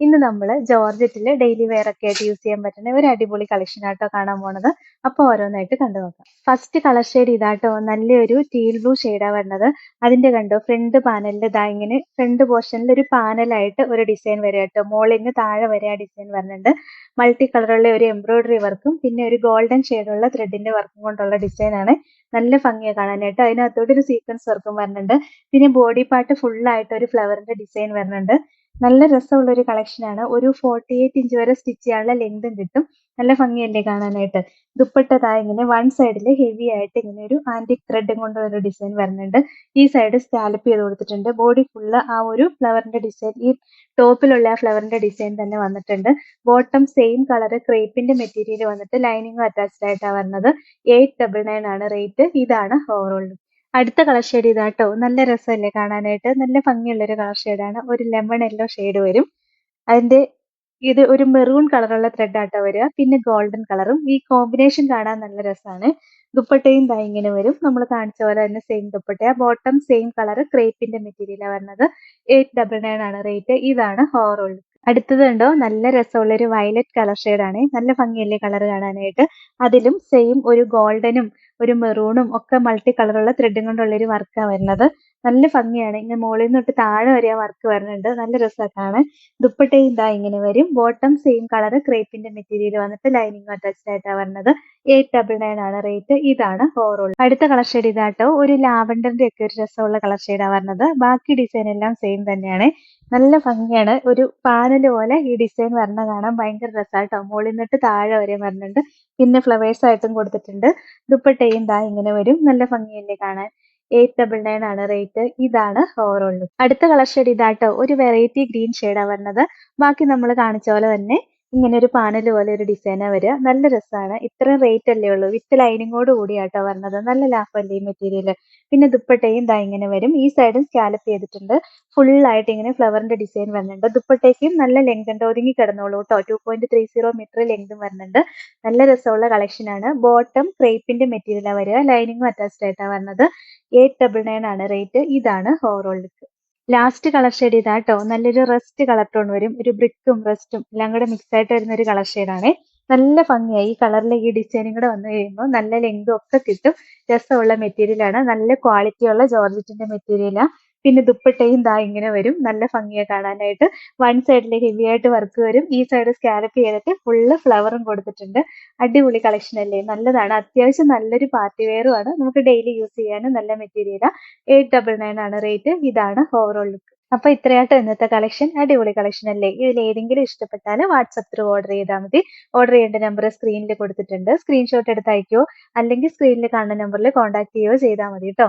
ഇന്ന് നമ്മൾ ജോർജറ്റിൽ daily wear ഒക്കെ ആയിട്ട് യൂസ് ചെയ്യാൻ പറ്റുന്ന ഒരു അടിപൊളി കളക്ഷൻ ആട്ടോ കാണാൻ പോണത്. അപ്പോൾ ഓരോന്നായിട്ട് കണ്ടു നോക്കാം. ഫസ്റ്റ് കളർ ഷെയ്ഡ് ഇതാട്ടോ. നല്ലൊരു ടീൽ ബ്ലൂ ഷെയ്ഡാണ് വരുന്നത് അതിന്റെ കണ്ടോ ഫ്രണ്ട് പാനലിൽ ഇതാ ഇങ്ങനെ ഫ്രണ്ട് പോർഷനിൽ ഒരു പാനലായിട്ട് ഒരു ഡിസൈൻ വരെ കേട്ടോ മോളിന് താഴെ വരെ ആ ഡിസൈൻ വരുന്നുണ്ട് മൾട്ടി കളറുള്ള ഒരു എംബ്രോയിഡറി വർക്കും പിന്നെ ഒരു ഗോൾഡൻ ഷെയ്ഡുള്ള ത്രെഡിന്റെ വർക്കും കൊണ്ടുള്ള ഡിസൈൻ ആണ്. നല്ല ഭംഗിയാണ് കാണാനായിട്ട്. അതിനകത്തോട്ട് ഒരു സീക്വൻസ് വർക്കും വരുന്നുണ്ട് പിന്നെ ബോഡി പാർട്ട് ഫുൾ ആയിട്ട് ഒരു ഫ്ലവറിന്റെ ഡിസൈൻ വരുന്നുണ്ട് നല്ല രസമുള്ള ഒരു കളക്ഷനാണ് ഒരു ഫോർട്ടി എയ്റ്റ് ഇഞ്ച് വരെ സ്റ്റിച്ച് ചെയ്യാനുള്ള ലെങ്തും കിട്ടും. നല്ല ഭംഗിയല്ലേ കാണാനായിട്ട്? ദുപ്പട്ടതാ ഇങ്ങനെ വൺ സൈഡിൽ ഹെവി ആയിട്ട് ഇങ്ങനെ ഒരു ആന്റിക് ത്രെഡും കൊണ്ടുള്ള ഒരു ഡിസൈൻ വരുന്നുണ്ട്. ഈ സൈഡ് സ്കാലപ്പ് ചെയ്ത് കൊടുത്തിട്ടുണ്ട്. ബോഡി ഫുള്ള് ആ ഒരു ഫ്ലവറിന്റെ ഡിസൈൻ ഈ ടോപ്പിലുള്ള ആ ഫ്ലവറിന്റെ ഡിസൈൻ തന്നെ വന്നിട്ടുണ്ട്. ബോട്ടം സെയിം കളർ ക്രേപ്പിന്റെ മെറ്റീരിയൽ വന്നിട്ട് ലൈനിങ്ങും അറ്റാച്ച്ഡ് ആയിട്ടാണ് വരുന്നത്. എയ്റ്റ് ഡബിൾ നയൻ ആണ് റേറ്റ് ഇതാണ് ഓവറോൾ അടുത്ത കളർ ഷെയ്ഡ് ഇതാട്ടോ. നല്ല രസമല്ലേ കാണാനായിട്ട്. നല്ല ഭംഗിയുള്ള ഒരു കളർ ഷെയ്ഡാണ് ഒരു ലെമൺ യെല്ലോ ഷെയ്ഡ് വരും. അതിന്റെ ഇത് ഒരു മെറൂൺ കളറുള്ള ത്രെഡ് ആട്ടോ വരിക. പിന്നെ ഗോൾഡൻ കളറും ഈ കോമ്പിനേഷൻ കാണാൻ നല്ല രസമാണ്. ദുപ്പട്ടയും ദാ ഇങ്ങനെ വരും. നമ്മൾ കാണിച്ച പോലെ തന്നെ same dupatta bottom same colour ക്രേപ്പിന്റെ മെറ്റീരിയലാണ് വരുന്നത്. എയ്റ്റ് ഡബിൾ നയൻ ആണ് റേറ്റ് ഇതാണ് ഓവറോൾ അടുത്തത് കണ്ടോ? നല്ല രസമുള്ള ഒരു വയലറ്റ് കളർ ഷെയ്ഡാണ് നല്ല ഭംഗിയല്ലേ കളർ കാണാനായിട്ട്? അതിലും സെയിം ഒരു ഗോൾഡനും ഒരു മെറൂണും ഒക്കെ മൾട്ടി കളറുള്ള ത്രെഡും കൊണ്ടുള്ള ഒരു വർക്കാണ് വരുന്നത്. നല്ല ഭംഗിയാണ്. ഇങ്ങനെ മുകളിൽ നിന്ന് തൊട്ട് താഴെ വരെ ആ വർക്ക് വരുന്നുണ്ട്. നല്ല രസമാണ് ദുപ്പട്ടയും ഇതാ ഇങ്ങനെ വരും. ബോട്ടം സെയിം കളർ ക്രേപ്പിന്റെ മെറ്റീരിയൽ വന്നിട്ട് ലൈനിങ് അറ്റാച്ച്ഡ് ആയിട്ടാണ് വരുന്നത് എയ്റ്റ് ഡബിൾ നയൻ ആണ് റേറ്റ് ഇതാണ് ഓവറോൾ അടുത്ത കളർ ഷെയ്ഡ് ഇതാട്ടോ. ഒരു ലാവൻഡറിന്റെ ഒക്കെ ഒരു രസമുള്ള കളർ ഷെയ്ഡാണ് വരുന്നത് ബാക്കി ഡിസൈൻ എല്ലാം സെയിം തന്നെയാണ്. നല്ല ഭംഗിയാണ്. ഒരു പാനൽ പോലെ ഈ ഡിസൈൻ വരണ കാണാൻ ഭയങ്കര രസമായിട്ടോ മുകളിൽ നിന്നിട്ട് താഴെ വരെ വരുന്നുണ്ട് പിന്നെ ഫ്ലവേഴ്സ് ആയിട്ടും കൊടുത്തിട്ടുണ്ട്. ദുപ്പട്ടയും ദാ ഇങ്ങനെ വരും. നല്ല ഭംഗിയല്ലേ കാണാൻ. എയ്റ്റ് ഡബിൾ നയൻ ആണ് റേറ്റ് ഇതാണ് ഓവറോൾ അടുത്ത കളർ ഷെയ്ഡ് ഇതാട്ടോ. ഒരു വെറൈറ്റി ഗ്രീൻ ഷെയ്ഡാണ് വരുന്നത്. ബാക്കി നമ്മൾ കാണിച്ച പോലെ തന്നെ ഇങ്ങനെ ഒരു പാനൽ പോലെ ഒരു ഡിസൈനാണ് വരിക. നല്ല രസമാണ് ഇത്ര റേറ്റ് അല്ലേ ഉള്ളൂ. വിത്ത് ലൈനിങ്ങോട് കൂടിയാട്ടോ വരണത്. നല്ല ലാഭമല്ലേ ഈ മെറ്റീരിയൽ പിന്നെ ദുപ്പട്ടയും ദാ ഇങ്ങനെ വരും. ഈ സൈഡും സ്കാലപ്പ് ചെയ്തിട്ടുണ്ട്. ഫുൾ ആയിട്ട് ഇങ്ങനെ ഫ്ലവറിന്റെ ഡിസൈൻ വരുന്നുണ്ട്. ദുപ്പട്ടയ്ക്കും നല്ല ലെങ്ത് ഉണ്ട്. ഒതുങ്ങി കിടന്നോളൂ കേട്ടോ two point three zero metre ലെങ്തും വരുന്നുണ്ട്. നല്ല രസമുള്ള കളക്ഷൻ ആണ്. ബോട്ടം ക്രേപ്പിന്റെ മെറ്റീരിയലാണ് വരിക. ലൈനിങ്ങും അറ്റാച്ച്ഡ് ആയിട്ടാണ് വരുന്നത് എയ്റ്റ് ഡബിൾ നയൻ ആണ് റേറ്റ് ഇതാണ് ഓവറോൾ ലാസ്റ്റ് കളർ ഷെയ്ഡ് ഇതാട്ടോ. നല്ലൊരു റെസ്റ്റ് കളർ ടോൺ വരും. ഒരു ബ്രിക്കും റെസ്റ്റും എല്ലാം കൂടെ മിക്സ് ആയിട്ട് വരുന്ന ഒരു കളർ ഷെയ്ഡാണ് നല്ല ഭംഗിയായി ഈ കളറിലെ ഈ ഡിസൈനും കൂടെ വന്നു കഴിയുമ്പോൾ നല്ല ലെങ്തും ഒക്കെ കിട്ടും. രസമുള്ള മെറ്റീരിയലാണ് നല്ല ക്വാളിറ്റിയുള്ള ജോർജറ്റിന്റെ മെറ്റീരിയലാണ് പിന്നെ ദുപ്പട്ടയും ദാ ഇങ്ങനെ വരും. നല്ല ഭംഗിയാ കാണാനായിട്ട്. വൺ സൈഡിൽ ഹെവി ആയിട്ട് വർക്ക് വരും. ഈ സൈഡ് സ്കാലപ്പ് ചെയ്തിട്ട് ഫുള്ള് ഫ്ലവറും കൊടുത്തിട്ടുണ്ട്. അടിപൊളി കളക്ഷൻ അല്ലേ? നല്ലതാണ്. അത്യാവശ്യം നല്ലൊരു പാർട്ടി വെയറും ആണ്. നമുക്ക് ഡെയിലി യൂസ് ചെയ്യാനും നല്ല മെറ്റീരിയലാണ് എയ്റ്റ് ഡബിൾ നയൻ ആണ് റേറ്റ് ഇതാണ് ഓവറോൾ ലുക്ക് അപ്പൊ ഇത്രയായിട്ട് ഇന്നത്തെ കളക്ഷൻ അടിപൊളി കളക്ഷൻ അല്ലേ? ഇതിൽ ഏതെങ്കിലും ഇഷ്ടപ്പെട്ടാൽ വാട്സപ്പ് ത്രൂ ഓർഡർ ചെയ്താൽ മതി. ഓർഡർ ചെയ്യേണ്ട നമ്പർ സ്ക്രീനിൽ കൊടുത്തിട്ടുണ്ട്. സ്ക്രീൻഷോട്ട് എടുത്ത് അയക്കുവോ അല്ലെങ്കിൽ സ്ക്രീനിൽ കാണുന്ന നമ്പറിൽ കോൺടാക്ട് ചെയ്യുകയോ ചെയ്താൽ മതി കേട്ടോ